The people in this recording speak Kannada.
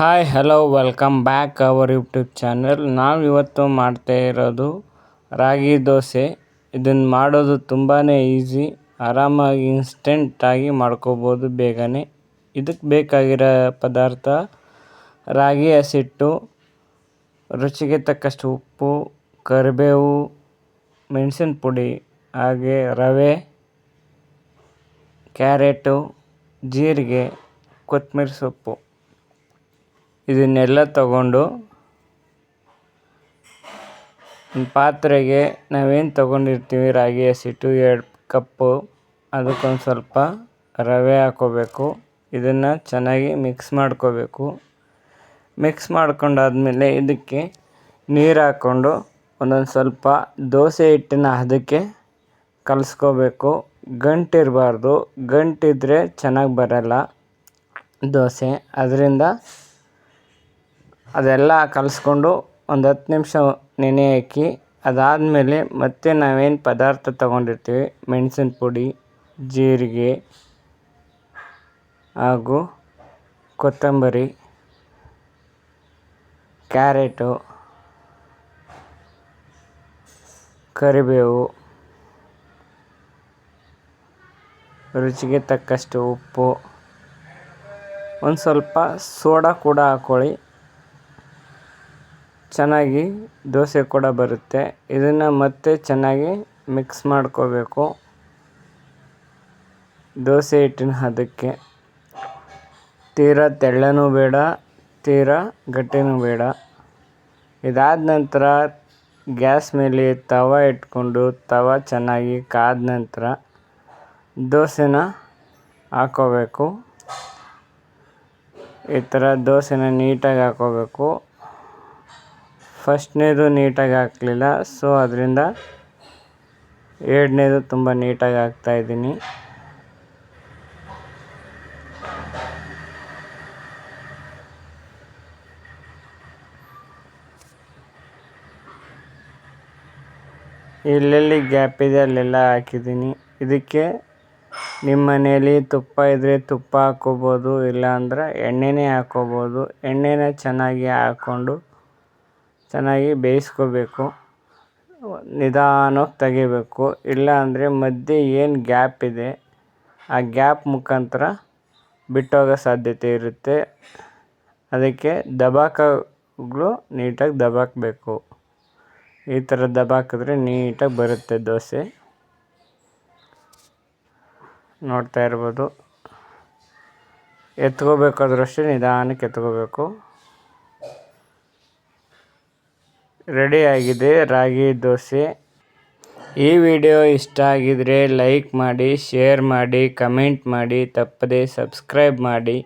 Hi hello welcome back our YouTube channel ನಾವು ಇವತ್ತು ಮಾಡ್ತಾ ಇರೋದು ರಾಗಿ ದೋಸೆ. ಇದನ್ನು ಮಾಡೋದು ತುಂಬಾ ಈಸಿ ಆರಾಮಾಗಿ ಇನ್ಸ್ಟೆಂಟಾಗಿ ಮಾಡ್ಕೋಬೋದು ಬೇಗನೆ. ಇದಕ್ಕೆ ಬೇಕಾಗಿರೋ ಪದಾರ್ಥ ರಾಗಿ ಹಸಿಟ್ಟು, ರುಚಿಗೆ ತಕ್ಕಷ್ಟು ಉಪ್ಪು, ಕರಿಬೇವು, ಮೆಣಸಿನ ಪುಡಿ, ಹಾಗೆ ರವೆ, ಕ್ಯಾರೆಟು, ಜೀರಿಗೆ ಕೊತ್ತಂಬರಿ ಸೊಪ್ಪು. ಇದನ್ನೆಲ್ಲ ತಗೊಂಡು ಪಾತ್ರೆಗೆ ನಾವೇನು ತಗೊಂಡಿರ್ತೀವಿ? ರಾಗಿ, ಹಸಿಟ್ಟು, ಎರಡು ಕಪ್ಪು, ಅದಕ್ಕೊಂದು ಸ್ವಲ್ಪ ರವೆ ಹಾಕ್ಕೋಬೇಕು ಇದನ್ನು ಚೆನ್ನಾಗಿ ಮಿಕ್ಸ್ ಮಾಡ್ಕೋಬೇಕು. ಮಿಕ್ಸ್ ಮಾಡ್ಕೊಂಡಾದ್ಮೇಲೆ ಇದಕ್ಕೆ ನೀರು ಹಾಕ್ಕೊಂಡು ಒಂದೊಂದು ಸ್ವಲ್ಪ ದೋಸೆ ಹಿಟ್ಟಿನ ಅದಕ್ಕೆ ಕಲಸ್ಕೋಬೇಕು. ಗಂಟಿರಬಾರ್ದು ಗಂಟಿದ್ರೆ ಚೆನ್ನಾಗಿ ಬರಲ್ಲ ದೋಸೆ. ಅದರಿಂದ ಅದೆಲ್ಲ ಕಲಸ್ಕೊಂಡು ಒಂದು ಹತ್ತು ನಿಮಿಷ ನೆನೆ ಹಾಕಿ, ಅದಾದಮೇಲೆ ಮತ್ತೆ ನಾವೇನು ಪದಾರ್ಥ ತಗೊಂಡಿರ್ತೀವಿ, ಮೆಣಸಿನ ಪುಡಿ, ಜೀರಿಗೆ ಹಾಗೂ ಕೊತ್ತಂಬರಿ, ಕ್ಯಾರೆಟು, ಕರಿಬೇವು, ರುಚಿಗೆ ತಕ್ಕಷ್ಟು ಉಪ್ಪು, ಒಂದು ಸ್ವಲ್ಪ ಸೋಡಾ ಕೂಡ ಹಾಕ್ಕೊಳ್ಳಿ ಚೆನ್ನಾಗಿ ದೋಸೆ ಕೂಡ ಬರುತ್ತೆ. ಇದನ್ನು ಮತ್ತೆ ಚೆನ್ನಾಗಿ ಮಿಕ್ಸ್ ಮಾಡ್ಕೋಬೇಕು. ದೋಸೆ ಹಿಟ್ಟಿನ ಹದಕ್ಕೆ. ತೀರಾ ತೆಳ್ಳನೂ ಬೇಡ, ತೀರಾ ಗಟ್ಟಿನೂ ಬೇಡ. ಇದಾದ ನಂತರ ಗ್ಯಾಸ್ ಮೇಲೆ ತವ ಇಟ್ಕೊಂಡು, ತವ ಚೆನ್ನಾಗಿ ಕಾದ ನಂತರ ದೋಸೆನ ಹಾಕ್ಕೋಬೇಕು ಈ ಥರ ದೋಸೆನ ನೀಟಾಗಿ ಹಾಕ್ಕೋಬೇಕು ಫಸ್ಟ್ನೇದು ನೀಟಾಗಿ ಹಾಕಲಿಲ್ಲ ಸೊ ಅದರಿಂದ ಎರಡನೇದು ತುಂಬ ನೀಟಾಗಿ ಹಾಕ್ತಾ ಇದ್ದೀನಿ. ಎಲ್ಲೆಲ್ಲಿ ಗ್ಯಾಪ್ ಇದೆ ಅಲ್ಲೆಲ್ಲ ಹಾಕಿದ್ದೀನಿ. ಇದಕ್ಕೆ ನಿಮ್ಮ ಮನೆಯಲ್ಲಿ ತುಪ್ಪ ಇದ್ದರೆ ತುಪ್ಪ ಹಾಕ್ಕೋಬೋದು, ಇಲ್ಲಾಂದ್ರೆ ಎಣ್ಣೆನೇ ಹಾಕ್ಕೋಬೋದು. ಎಣ್ಣೆನ ಚೆನ್ನಾಗಿ ಹಾಕ್ಕೊಂಡು ಚೆನ್ನಾಗಿ ಬೇಯಿಸ್ಕೋಬೇಕು. ನಿಧಾನವಾಗಿ ತೆಗಿಬೇಕು. ಇಲ್ಲ ಅಂದರೆ ಮಧ್ಯೆ ಏನು ಗ್ಯಾಪ್ ಇದೆ, ಆ ಗ್ಯಾಪ್ ಮುಖಾಂತರ ಬಿಟ್ಟೋಗೋ ಸಾಧ್ಯತೆ ಇರುತ್ತೆ. ಅದಕ್ಕೆ ದಬಾಕಗಳು ನೀಟಾಗಿ ದಬಾಕಬೇಕು. ಈ ಥರ ದಬಾಕಿದ್ರೆ ನೀಟಾಗಿ ಬರುತ್ತೆ ದೋಸೆ. ನೋಡ್ತಾ ಇರ್ಬೋದು. ಎತ್ಕೋಬೇಕಾದ್ರೂ ಅಷ್ಟೇ ನಿಧಾನಕ್ಕೆ ಎತ್ಕೋಬೇಕು. ರೆಡಿಯಾಗಿದೆ. ರಾಗಿ, ದೋಸೆ. ಈ ವಿಡಿಯೋ ಇಷ್ಟ ಆಗಿದರೆ ಲೈಕ್ ಮಾಡಿ, ಶೇರ್ ಮಾಡಿ, ಕಮೆಂಟ್ ಮಾಡಿ. ತಪ್ಪದೆ ಸಬ್ಸ್ಕ್ರೈಬ್ ಮಾಡಿ.